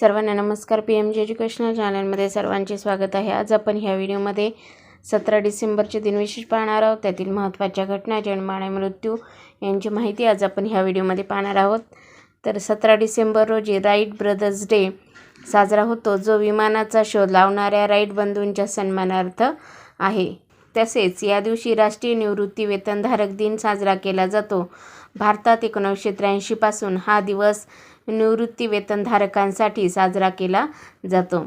सर्वांना नमस्कार. P M G educational चॅनलमध्ये सर्वांचे स्वागत आहे. आज आपण ह्या व्हिडिओमध्ये सतरा डिसेंबरचे दिनविशेष पाहणार आहोत. त्यातील महत्त्वाच्या घटना जन्म आणि मृत्यू यांची माहिती आज आपण ह्या व्हिडिओमध्ये पाहणार आहोत. तर सतरा डिसेंबर रोजी राईट ब्रदर्स डे साजरा होतो. जो विमानाचा शोध लावणाऱ्या राईट बंधूंच्या सन्मानार्थ आहे. तसेच या दिवशी राष्ट्रीय निवृत्ती वेतनधारक दिन साजरा केला जातो. भारतात एकोणीसशे त्र्याऐंशीपासून हा दिवस निवृत्तीवेतनधारकांसाठी साजरा केला जातो.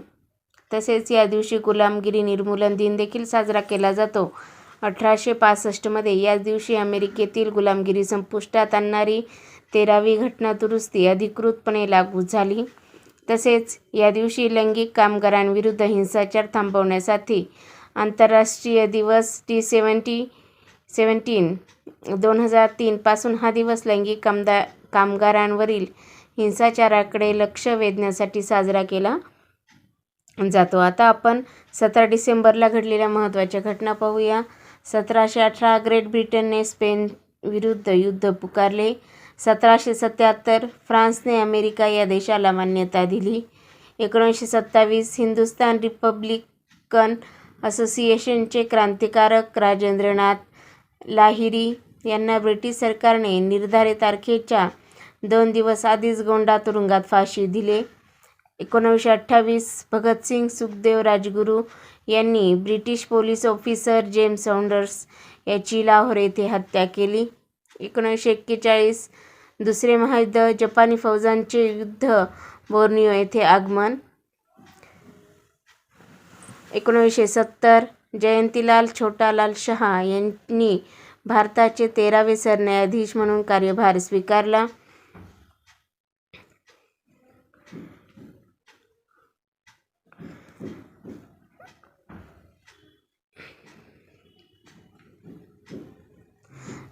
तसेच या दिवशी गुलामगिरी निर्मूलन दिन देखील साजरा केला जातो. अठराशे पासष्टमध्ये याच दिवशी अमेरिकेतील गुलामगिरी संपुष्टात आणणारी तेरावी घटना दुरुस्ती अधिकृतपणे लागू झाली. तसेच या दिवशी लैंगिक कामगारांविरुद्ध हिंसाचार थांबवण्यासाठी आंतरराष्ट्रीय दिवस टी सेवन्टी सेवन्टीन दोन हजार तीनपासून हा दिवस लैंगिक कामदा कामगारांवरील हिंसाचाराकडे लक्ष वेधण्यासाठी साजरा केला जातो. आता आपण सतरा डिसेंबरला घडलेल्या महत्त्वाच्या घटना पाहूया. सतराशे अठरा ग्रेट ब्रिटनने स्पेन विरुद्ध युद्ध पुकारले. सतराशे सत्याहत्तर फ्रान्सने अमेरिका या देशाला मान्यता दिली. एकोणीसशे सत्तावीस हिंदुस्तान रिपब्लिकन असोसिएशनचे क्रांतिकारक राजेंद्रनाथ लाहिरी यांना ब्रिटिश सरकारने निर्धारित तारखेच्या दोन दिवस आधीच गोंडा तुरुंगात फाशी दिले. एकोणावीसशे अठ्ठावीस भगतसिंग सुखदेव राजगुरू यांनी British police officer James Saunders याची लाहोर येथे हत्या केली. एकोणीसशे एक्केचाळीस दुसरे महायुद्ध जपानी फौजांचे युद्ध बोर्नियो येथे आगमन. एकोणीसशे सत्तर जयंतीलाल छोटालाल शहा यांनी भारताचे तेरावे सरन्यायाधीश म्हणून कार्यभार स्वीकारला.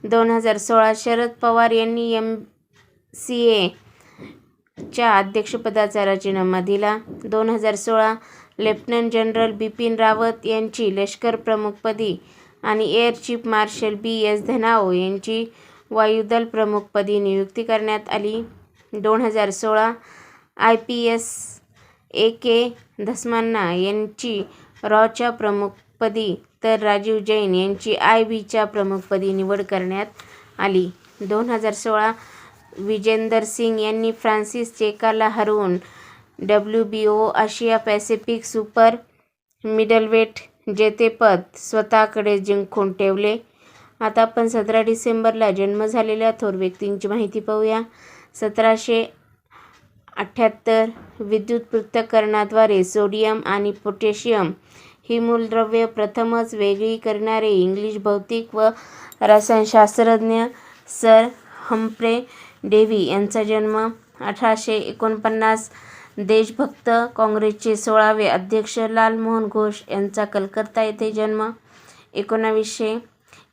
दोन हजार सोळा शरद पवार यांनी एम सी ए च्या अध्यक्षपदाचा राजीनामा दिला. दोन हजार सोळा लेफ्टनंट जनरल बिपिन रावत यांची लष्कर प्रमुखपदी आणि air chief marshal B S Dhanoa यांची वायुदल प्रमुखपदी नियुक्ती करण्यात आली. दोन हजार सोळा I P S A K Dhasmana यांची रॉच्या प्रमुखपदी तर राजीव जैन यांची आय बीच्या प्रमुखपदी निवड करण्यात आली. दोन हजार सोळा विजेंदर सिंग यांनी फ्रान्सिस चेकाला हरवून W B O Asia pacific super middleweight जेतेपद स्वतःकडे जिंकून ठेवले. आता आपण सतरा डिसेंबरला जन्म झालेल्या थोर व्यक्तींची माहिती पाहूया. सतराशे अठ्ठ्याहत्तर विद्युत पृथक्करणाद्वारे सोडियम आणि पोटॅशियम ही मूलद्रव्ये प्रथमच वेगळी करणारे इंग्लिश भौतिक व रसायनशास्त्रज्ञ सर हम्फ्रे डेव्ही यांचा जन्म अठराशे एकोणपन्नास देशभक्त काँग्रेसचे सोळावे अध्यक्ष लालमोहन घोष यांचा कलकत्ता येथे जन्म. एकोणावीसशे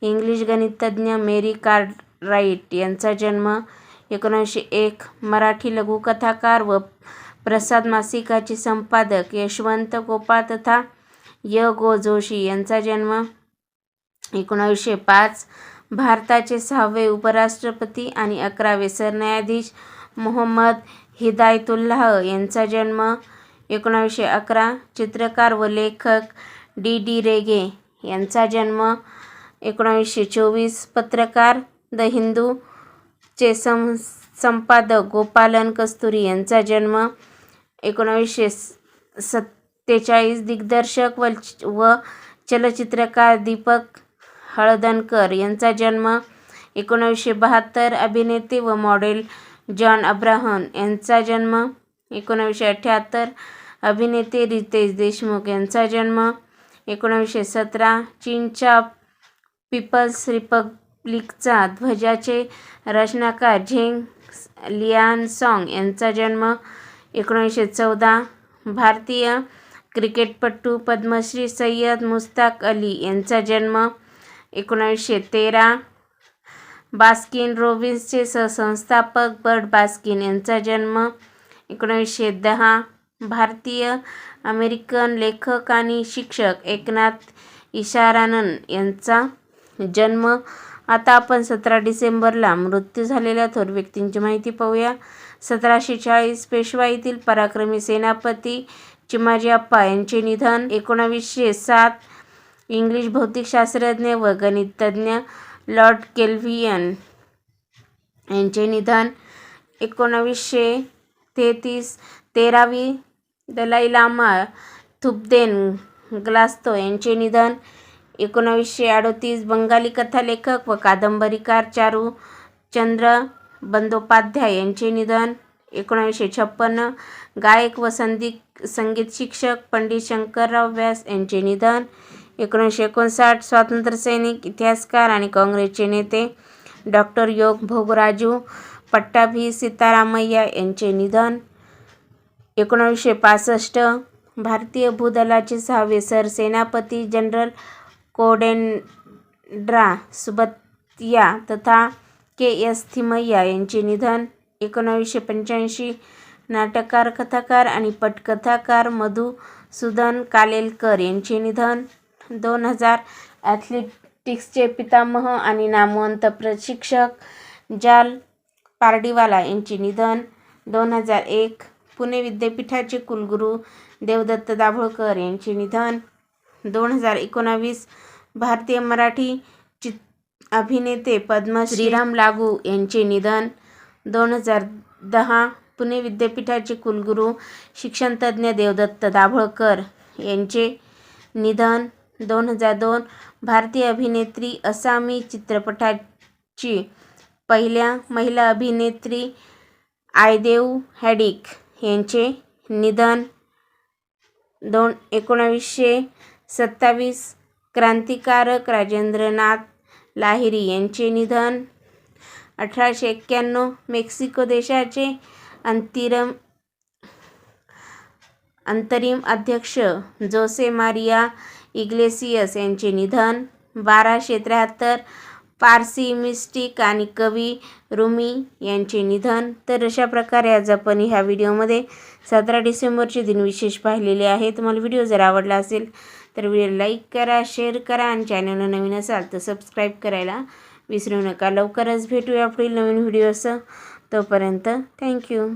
इंग्लिश गणितज्ञ मेरी कार्डराईट यांचा जन्म. एकोणीसशे एक मराठी लघुकथाकार व प्रसाद मासिकाचे संपादक यशवंत गोपाळ तथा य गो जोशी यांचा जन्म. एकोणावीसशे पाच भारताचे सहावे उपराष्ट्रपती आणि अकरावे सरन्यायाधीश मोहम्मद हिदायतुल्लाह यांचा जन्म एकोणावीसशे अकरा. चित्रकार व लेखक डी. डी. रेगे यांचा जन्म एकोणावीसशे चोवीस. पत्रकार द हिंदू चे सं संपादक गोपालन कस्तुरी यांचा जन्म एकोणावीसशे सत्तेचाळीस. दिग्दर्शक व व चलचित्रकार दीपक हळदणकर यांचा जन्म एकोणावीसशे बहात्तर. अभिनेते व मॉडेल जॉन अब्राहम यांचा जन्म एकोणावीसशे अठ्ठ्याहत्तर अभिनेते रितेश देशमुख यांचा जन्म एकोणावीसशे सतरा. चीनच्या पीपल्स रिपब्लिकचा ध्वजाचे रचनाकार झेंग लियानसॉंग यांचा जन्म एकोणीसशे चौदा. भारतीय क्रिकेटपटू पद्मश्री सय्यद मुश्ताक अली यांचा जन्म एकोणावीसशे तेरा. बास्किन रॉबिन्सचे सहसंस्थापक बर्ड बास्किन यांचा जन्म एकोणीसशे दहा. भारतीय अमेरिकन लेखक आणि शिक्षक एकनाथ इशारानन यांचा जन्म. आता आपण सतरा डिसेंबरला मृत्यू झालेल्या थोर व्यक्तींची माहिती पाहूया. सतराशे चाळीस पेशवा येथील पराक्रमी सेनापती चिमाजी अप्पा यांचे निधन एकोणावीसशे सात. इंग्लिश भौतिकशास्त्रज्ञ व गणितज्ञ लॉर्ड केल्व्हियन यांचे निधन एकोणावीसशे तेहतीस तेरावी दलाई लामा थुपदेन ग्लास्तो यांचे निधन एकोणावीसशे अडोतीस बंगाली कथालेखक व कादंबरीकार चारू चंद्र बंदोपाध्याय यांचे निधन एकोणावीसशे छप्पन्न गायक व संदी संगीत शिक्षक पंडित शंकरराव व्यास यांचे निधन एकोणीसशे एकोणसाठ स्वातंत्र्यसैनिक इतिहासकार आणि काँग्रेसचे नेते डॉक्टर योग भोगराजू पट्टाभी सीतारामय्या यांचे निधन. एकोणावीसशे पासष्ट भारतीय भूदलाचे सहावे सरसेनापती जनरल कोडेंड्रा सुबत्या तथा के एस थिमय्या यांचे निधन. एकोणावीसशे पंच्याऐंशी नाटककार कथाकार आणि पटकथाकार मधुसूदन कालेलकर यांचे निधन. दोन हजार ॲथलेटिक्सचे पितामह आणि नामवंत प्रशिक्षक जाल पारडीवाला यांचे निधन. दोन हजार एक पुणे विद्यापीठाचे कुलगुरू देवदत्त दाभोळकर यांचे निधन. दोन हजार एकोणावीस भारतीय मराठी चित अभिनेते पद्म श्रीराम लागू यांचे निधन. दोन हजार दहा पुणे विद्यापीठाचे कुलगुरू शिक्षणतज्ज्ञ देवदत्त दाभोळकर यांचे निधन. दोन हजार दोन भारतीय अभिनेत्री असामी चित्रपटाची पहिल्या महिला अभिनेत्री आयदेव हॅडिक यांचे निधन दोन एकोणावीसशे सत्तावीस क्रांतिकारक राजेंद्रनाथ लाहिरी यांचे निधन. अठराशे एक्क्याण्णव मेक्सिको देशाचे अंतिरम अंतरिम अध्यक्ष जोसे मारिया इग्लेसियस यांचे निधन. बाराशे त्र्याहत्तर पारसी मिस्टिक आणि कवी रुमी यांचे निधन. तर अशा प्रकारे आज आपण ह्या व्हिडिओमध्ये सतरा डिसेंबरचे दिन विशेष पाहिलेले आहे तुम्हाला व्हिडिओ जर आवडला असेल तर व्हिडिओ लाईक करा शेअर करा आणि चॅनलला नवीन असाल तर सबस्क्राईब करायला विसरू नका. लवकरच भेटूया पुढील नवीन व्हिडिओसह. तोपर्यंत थँक्यू.